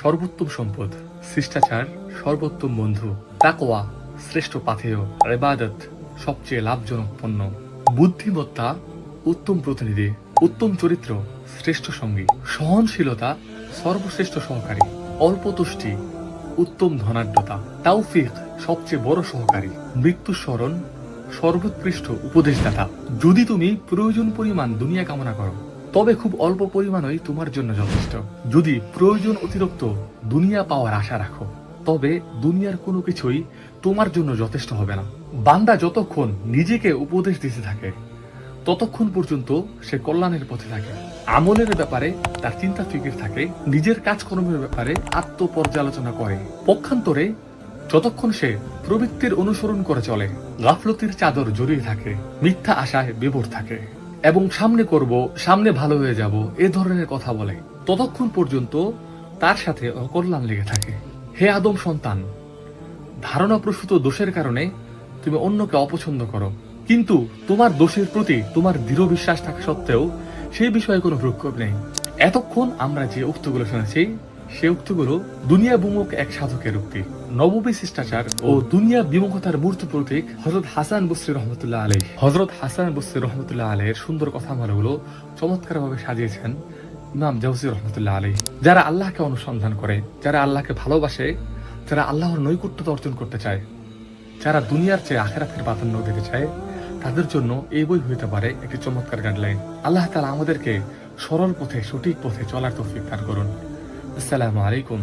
সর্বোত্তম সম্পদ, শিষ্টাচার সর্বোত্তম বন্ধু তাকোয়া শ্রেষ্ঠ পাথেয়, ইবাদত সবচেয়ে লাভজনক পণ্য। বুদ্ধিমত্তা উত্তম প্রতিনিধি, উত্তম চরিত্র শ্রেষ্ঠ সঙ্গী, সহনশীলতা সর্বশ্রেষ্ঠ সহকারী অল্প তুষ্টি উত্তম ধনাঢ্যতা, তাওফিক সবচেয়ে বড় সহকারী মৃত্যু স্মরণ সর্বোৎকৃষ্ট উপদেশদাতা। যদি তুমি প্রয়োজন পরিমাণ দুনিয়া কামনা করো তবে খুব অল্প পরিমাণই তোমার জন্য যথেষ্ট। যদি প্রয়োজন অতিরিক্ত দুনিয়া পাওয়ার আশা রাখো, তবে দুনিয়ার কোনো কিছুই তোমার জন্য যথেষ্ট হবে না। বান্দা যতক্ষণ নিজেকে উপদেশ দিতে থাকে, ততক্ষণ পর্যন্ত সে কল্যাণের পথে থাকে। আমলের ব্যাপারে তার চিন্তা ফিকির থাকে, নিজের কাজকর্মের ব্যাপারে আত্মপর্যালোচনা করে। পক্ষান্তরে যতক্ষণ সে প্রবৃত্তির অনুসরণ করে চলে, গাফলতির চাদর জড়িয়ে থাকে, মিথ্যা আশায় বিভোর থাকে। এবং সামনে করব, সামনে ভালো হয়ে যাব, এ ধরনের কথা বলে। ততক্ষণ পর্যন্ত তার সাথে অকল্যাণ লেগে থাকে। হে আদম সন্তান, ধারণা প্রসূত দোষের কারণে তুমি অন্যকে অপছন্দ করো। কিন্তু তোমার দোষের প্রতি তোমার দৃঢ় বিশ্বাস থাকা সত্ত্বেও সেই বিষয়ে কোনো প্রক্ষোভ নেই। এতক্ষণ আমরা যে উক্তগুলো শুনেছি সে উক্তগুলো দুনিয়া বিমুখ এক সাধকের উক্তি। নববী শিষ্টাচার ও দুনিয়া বিমুখতার মূর্ত প্রতীক হজরত হাসান বসরি রহমতুল্লাহ আলী হজরত হাসান বসরি রহমতুল্লাহ আলের সুন্দর কথামালাগুলো চমৎকারভাবে সাজিয়েছেন ইমাম জাউসি রহমতুল্লাহ আলী যারা আল্লাহকে অনুসন্ধান করে, যারা আল্লাহকে ভালোবাসে, যারা আল্লাহর নৈকট্যতা অর্জন করতে চায়, যারা দুনিয়ার চেয়ে আখেরাতের প্রাধান্য দিতে চায়, তাদের জন্য এই বই হইতে পারে একটি চমৎকার গাইডলাইন আল্লাহ তালা আমাদেরকে সরল পথে, সঠিক পথে চলার তৌফিক দান করুন। السلام عليكم.